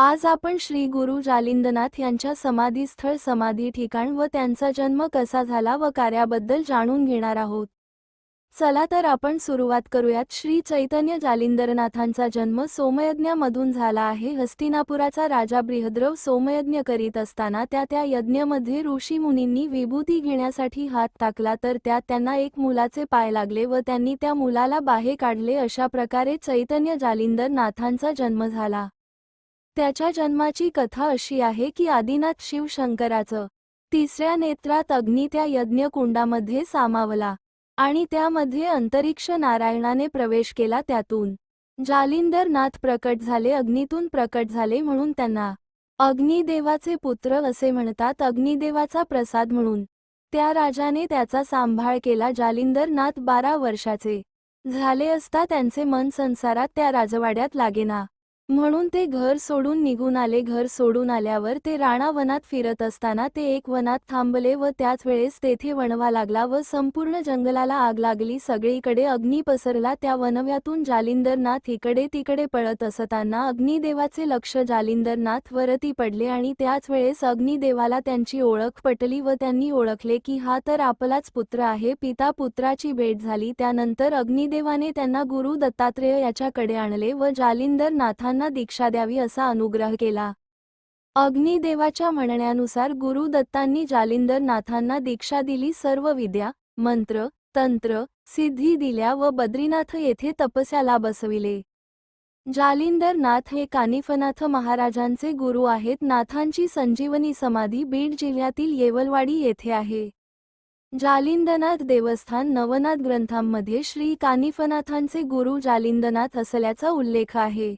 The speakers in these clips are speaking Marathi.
आज आपण श्री गुरु जालिंदनाथ यांच्या समाधीस्थळ समाधी ठिकाण व त्यांचा जन्म कसा झाला व कार्याबद्दल जाणून घेणार आहोत. चला तर आपण सुरुवात करूयात. श्री चैतन्य जालिंदरनाथांचा जन्म सोमयज्ञामधून झाला आहे. हस्तिनापुराचा राजा बृहद्रव सोमयज्ञ करीत असताना त्या त्या यज्ञमध्ये ऋषी मुनींनी विभूती घेण्यासाठी हात टाकला तर त्यात त्यांना एक मुलाचे पाय लागले व त्यांनी त्या मुलाला बाहेर काढले. अशा प्रकारे चैतन्य जालिंदरनाथांचा जन्म झाला. त्याच्या जन्माची कथा अशी आहे की आदिनाथ शिवशंकराचं तिसऱ्या नेत्रात अग्नी त्या यज्ञकुंडामध्ये सामावला आणि त्यामध्ये अंतरिक्ष नारायणाने प्रवेश केला त्यातून. जालिंदर नाथ प्रकट झाले अग्नीतून प्रकट झाले म्हणून त्यांना अग्निदेवाचे पुत्र असे म्हणतात अग्निदेवाचा प्रसाद म्हणून. त्या राजाने त्याचा सांभाळ केला जालिंदर नाथ बारा वर्षाचे झाले असता त्यांचे मन संसारात त्या राजवाड्यात लागेना. म्हणून ते घर सोडून निघून आले. घर सोडून आल्यावर ते राणा वनात फिरत असताना ते एक वनात थांबले व त्याच वेळेस तेथे वणवा लागला व संपूर्ण जंगलाला आग लागली. सगळीकडे अग्नी पसरला. त्या वनव्यातून जालिंदरनाथ इकडे तिकडे पळत असताना अग्निदेवाचे लक्ष जालिंदरनाथ वरती पडले आणि त्याच वेळेस अग्निदेवाला त्यांची ओळख पटली व त्यांनी ओळखले की हा तर आपलाच पुत्र आहे. पिता पुत्राची भेट झाली. त्यानंतर अग्निदेवाने त्यांना गुरु दत्तात्रेय याच्याकडे आणले व जालिंदर त्यांना दीक्षा द्यावी असा अनुग्रह केला. अग्निदेवाच्या म्हणण्यानुसार गुरु दत्तांनी जालिंदर नाथांना दीक्षा दिली सर्व विद्या मंत्र तंत्र सिद्धी दिल्या व बद्रीनाथ येथे तपस्याला बसविले. जालिंदर नाथ हे कानिफनाथ महाराजांचे गुरु आहेत. नाथांची संजीवनी समाधी बीड जिल्ह्यातील येवलवाडी येथे आहे. जालिंदनाथ देवस्थान नवनाथ ग्रंथांमध्ये श्री कानिफनाथांचे गुरु जालिंदनाथ असल्याचा उल्लेख आहे.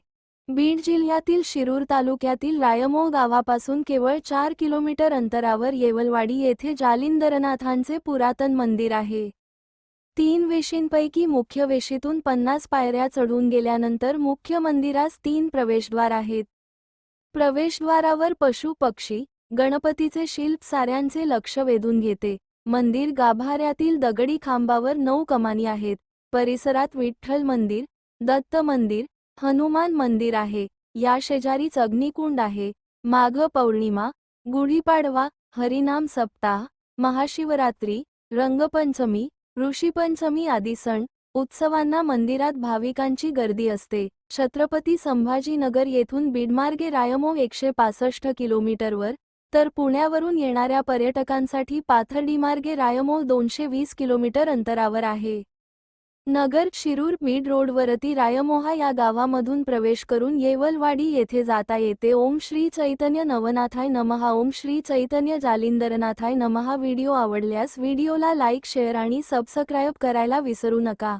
बीड जिल्ह्यातील शिरूर तालुक्यातील रायमो गावापासून केवळ चार किलोमीटर अंतरावर येवलवाडी येथे जालिंदरनाथांचे पुरातन मंदिर आहे. तीन वेशींपैकी मुख्य वेशीतून पन्नास पायऱ्या चढून गेल्यानंतर मुख्य मंदिरास तीन प्रवेशद्वार आहेत. प्रवेशद्वारावर पशु पक्षी गणपतीचे शिल्प साऱ्यांचे लक्ष वेधून घेते. मंदिर गाभाऱ्यातील दगडी खांबावर नऊ कमानी आहेत. परिसरात विठ्ठल मंदिर दत्त मंदिर हनुमान मंदिर आहे. या शेजारीच अग्निकुंड आहे. माघ पौर्णिमा गुढीपाडवा हरिनाम सप्ताह महाशिवरात्री रंगपंचमी ऋषीपंचमी आदी सण उत्सवांना मंदिरात भाविकांची गर्दी असते. छत्रपती संभाजीनगर येथून बीडमार्गे रायमो एकशे पासष्ट किलोमीटरवर तर पुण्यावरून येणाऱ्या पर्यटकांसाठी पाथर्डीमार्गे रायमो दोनशे वीस किलोमीटर अंतरावर आहे. नगर शिरूर बीड रोडवरती रायमोहा या गावामधून प्रवेश करून येवलवाडी येथे जाता येते. ओम श्री चैतन्य नवनाथाय नमहा. ओम श्री चैतन्य जालिंदरनाथाय नमहा. व्हिडिओ आवडल्यास व्हिडिओला लाईक शेअर आणि सबस्क्राईब करायला विसरू नका.